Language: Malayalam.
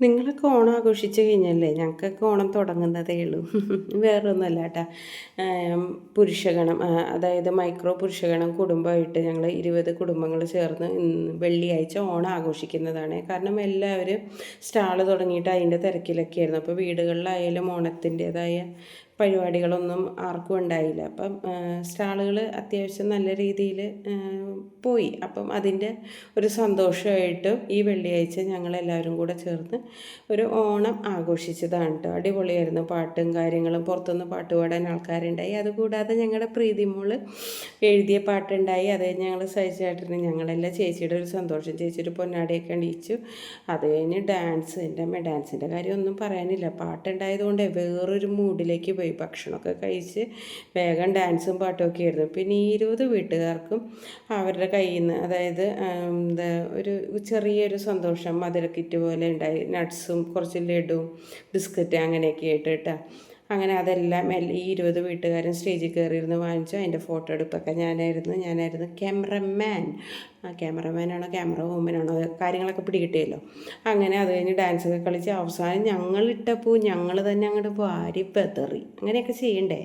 നിങ്ങളൊക്കെ ഓണം ആഘോഷിച്ച് കഴിഞ്ഞല്ലേ? ഞങ്ങൾക്കൊക്കെ ഓണം തുടങ്ങുന്നതേ ഉള്ളൂ. വേറൊന്നുമല്ല കേട്ടാ. പുരുഷഗണം അതായത് മൈക്രോ പുരുഷഗണം കുടുംബമായിട്ട് ഞങ്ങൾ ഇരുപത് കുടുംബങ്ങൾ ചേർന്ന് വെള്ളിയാഴ്ച ഓണം ആഘോഷിക്കുന്നതാണ്. കാരണം എല്ലാവരും സ്റ്റാൾ തുടങ്ങിയിട്ട് അതിന്റെ തിരക്കിലൊക്കെയായിരുന്നു. അപ്പോൾ വീടുകളിലായാലും ഓണത്തിന്റേതായ പരിപാടികളൊന്നും ആർക്കും ഉണ്ടായില്ല. അപ്പം സ്റ്റാളുകൾ അത്യാവശ്യം നല്ല രീതിയിൽ പോയി. അപ്പം അതിന്റെ ഒരു സന്തോഷമായിട്ട് ഈ വെള്ളിയാഴ്ച ഞങ്ങളെല്ലാവരും കൂടെ ചേർന്ന് ഒരു ഓണം ആഘോഷിച്ചതാണ് കേട്ടോ അടിപൊളിയായിരുന്നു. പാട്ടും കാര്യങ്ങളും പുറത്തുനിന്ന് പാട്ട് പാടാൻ ആൾക്കാരുണ്ടായി. അതുകൂടാതെ ഞങ്ങളുടെ പ്രീതിമോൾ എഴുതിയ പാട്ടുണ്ടായി. അത് ഞങ്ങൾ സഹിച്ചേട്ടന് ഞങ്ങളെല്ലാം ചേച്ചിയുടെ ഒരു സന്തോഷം. ചേച്ചിയുടെ പൊന്നാടിയൊക്കെ അണിയിച്ചു. അത് കഴിഞ്ഞ് ഡാൻസ് എന്റെ അമ്മ ഡാൻസിന്റെ കാര്യമൊന്നും പറയാനില്ല. പാട്ടുണ്ടായതുകൊണ്ട് വേറൊരു മൂഡിലേക്ക് പോയി. ഭക്ഷണമൊക്കെ കഴിച്ച് വേഗം ഡാൻസും പാട്ടും ഒക്കെ ആയിരുന്നു. പിന്നെ ഈ ഇരുപത് വീട്ടുകാർക്കും അവരുടെ കയ്യിൽ നിന്ന് അതായത് എന്താ ഒരു ചെറിയൊരു സന്തോഷം മധുരക്കിറ്റ് പോലെ ഉണ്ടായി. നട്ട്സും കുറച്ച് ലഡുവും ബിസ്ക്കറ്റ് അങ്ങനെയൊക്കെ ആയിട്ട് കേട്ടോ. അങ്ങനെ അതെല്ലാം ഈ ഇരുപത് വീട്ടുകാരും സ്റ്റേജിൽ കയറിയിരുന്ന് വാങ്ങിച്ചു. അതിന്റെ ഫോട്ടോ എടുപ്പൊക്കെ ഞാനായിരുന്നു. ഞാനായിരുന്നു ക്യാമറമാൻ. ആ ക്യാമറമാനാണോ ക്യാമറ വുമനാണോ കാര്യങ്ങളൊക്കെ പിടികിട്ടിയല്ലോ. അങ്ങനെ അത് കഴിഞ്ഞ് ഡാൻസൊക്കെ കളിച്ച് അവസാനം ഞങ്ങളിട്ടപ്പോൾ ഞങ്ങൾ തന്നെ അങ്ങോട്ട് വാരി പെതറി അങ്ങനെയൊക്കെ ചെയ്യണ്ടേ?